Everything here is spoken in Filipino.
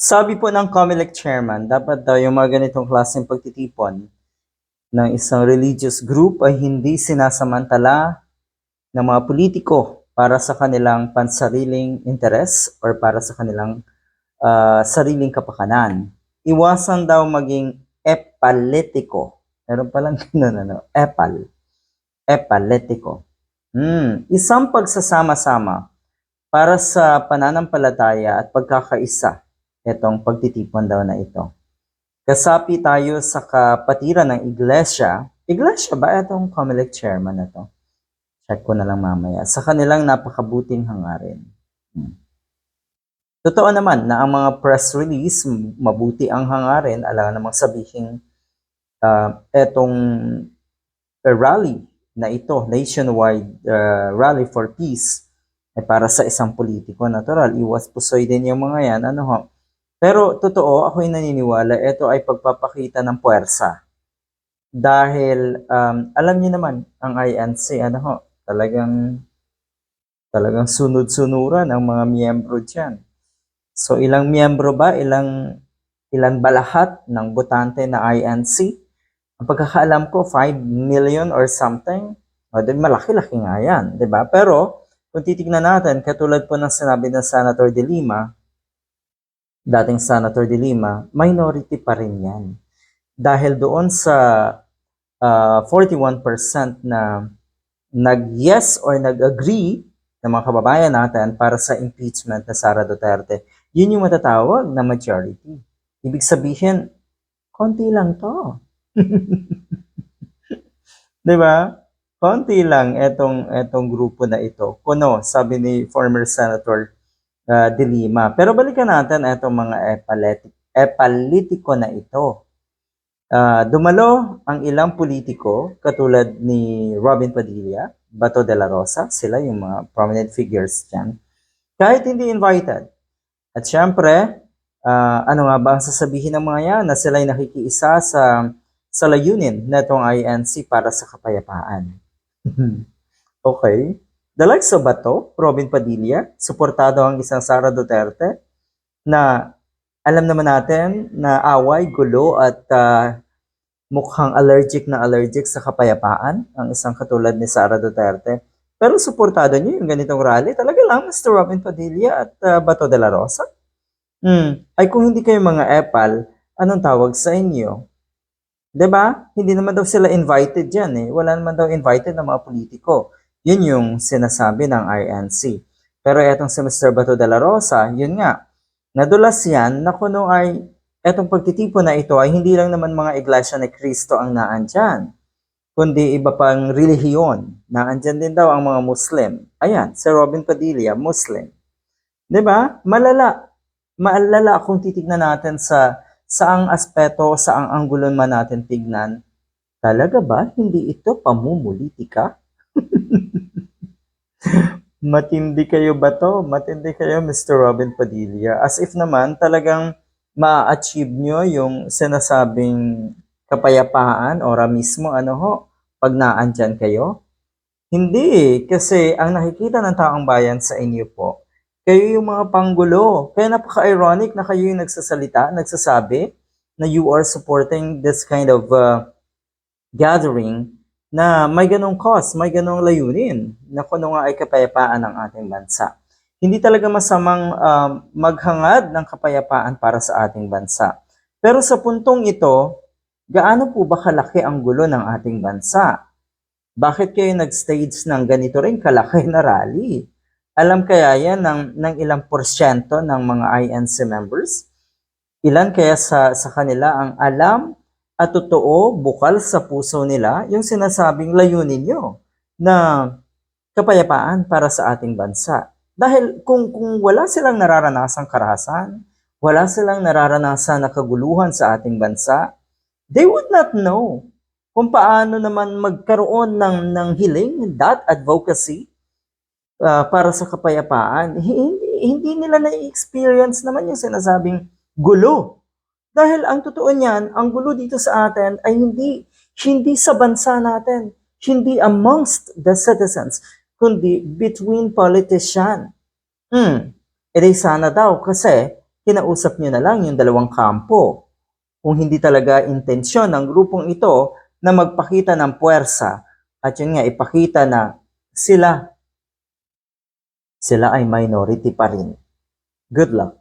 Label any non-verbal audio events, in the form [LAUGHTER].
Sabi po ng COMELEC chairman, dapat daw yung mga ganitong klaseng pagtitipon ng isang religious group ay hindi sinasamantala ng mga politiko para sa kanilang pansariling interes or para sa kanilang ah, sariling kapakanan. Iwasan daw maging epaletiko. Meron palang [LAUGHS] ganun, ano? Epal. Epaletiko. Hmm. Isang pagsasama-sama para sa pananampalataya at pagkakaisa itong pagtitipon daw na ito. Kasapi tayo sa kapatiran ng iglesia. Iglesia ba itong COMELEC chairman na to? Check ko na lang mamaya. Sa kanilang napakabuting hangarin. Hmm. Totoo naman na ang mga press release, mabuti ang hangarin, alam namang sabihin, uh, etong uh, rally na ito, nationwide uh, rally for peace, ay para sa isang politiko. Natural, iwas pusoy din yung mga yan. Ano ho? Pero totoo, ako'y naniniwala, ito ay pagpapakita ng puwersa. Dahil, um, alam niyo naman, ang INC, ano ho, talagang, talagang sunod-sunuran ang mga miyembro dyan. So, ilang miyembro ba? Ilang, ilan ba lahat ng botante na INC? Ang pagkakaalam ko, 5 million or something. O, malaki-laki nga yan, di ba? Pero, kung titignan natin, katulad po ng sinabi ng Senator De Lima, dating Senator De Lima, minority pa rin yan. Dahil doon sa ah, 41% na nag-yes or nag-agree ng mga kababayan natin para sa impeachment na Sara Duterte, yun yung matatawag na majority. Ibig sabihin, konti lang to. [LAUGHS] Di ba? Konti lang etong etong grupo na ito. Kuno, sabi ni former Senator uh, De Lima. Pero balikan natin etong mga epaletic, epalitiko na ito. Ah, dumalo ang ilang politiko katulad ni Robin Padilla, Bato de la Rosa, sila yung mga prominent figures dyan. Kahit hindi invited. At syempre, ah, ano nga ba ang sasabihin ng mga yan na sila'y nakikiisa sa sa layunin na itong INC para sa kapayapaan. [LAUGHS] okay. The likes Bato, Robin Padilla, suportado ang isang Sara Duterte na alam naman natin na away, gulo at ah, mukhang allergic na allergic sa kapayapaan ang isang katulad ni Sara Duterte. Pero suportado niyo yung ganitong rally. Talaga lang, Mr. Robin Padilla at ah, Bato de la Rosa. Hmm. Ay kung hindi kayo mga epal, anong tawag sa inyo? 'Di ba? Hindi naman daw sila invited diyan eh. Wala naman daw invited ng mga politiko. Yun yung sinasabi ng INC. Pero etong si Mr. Bato de la Rosa, yun nga, nadulas yan na kuno ay etong pagtitipon na ito ay hindi lang naman mga iglesia ni Kristo ang naandyan, kundi iba pang relihiyon. Naandyan din daw ang mga Muslim. Ayan, si Robin Padilla, Muslim. ba? Malala. Maalala kung titignan natin sa saang aspeto, saang anggulon man natin tignan. Talaga ba hindi ito pamumulitika? Matindi kayo ba to? Matindi kayo, Mr. Robin Padilla. As if naman talagang ma-achieve nyo yung sinasabing kapayapaan o mismo ano ho, pag naandyan kayo. Hindi, kasi ang nakikita ng taong bayan sa inyo po, kayo yung mga panggulo. Kaya napaka-ironic na kayo yung nagsasalita, nagsasabi na you are supporting this kind of uh, gathering na may ganong cause, may ganong layunin na kuno nga ay kapayapaan ng ating bansa. Hindi talaga masamang um, maghangad ng kapayapaan para sa ating bansa. Pero sa puntong ito, gaano po ba kalaki ang gulo ng ating bansa? Bakit kayo nag-stage ng ganito rin kalaki na rally? Alam kaya yan ng, ng ilang porsyento ng mga INC members? Ilan kaya sa, sa kanila ang alam at totoo, bukal sa puso nila, yung sinasabing layunin nyo na kapayapaan para sa ating bansa. Dahil kung, kung wala silang nararanasang karahasan, wala silang nararanasan na kaguluhan sa ating bansa, they would not know kung paano naman magkaroon ng, ng hiling, that advocacy, uh, para sa kapayapaan. Hindi, hindi nila na-experience naman yung sinasabing gulo dahil ang totoo niyan, ang gulo dito sa atin ay hindi hindi sa bansa natin, hindi amongst the citizens, kundi between politician. Hmm, edi sana daw kasi kinausap nyo na lang yung dalawang kampo. Kung hindi talaga intensyon ng grupong ito na magpakita ng puwersa at yun nga, ipakita na sila, sila ay minority pa rin. Good luck.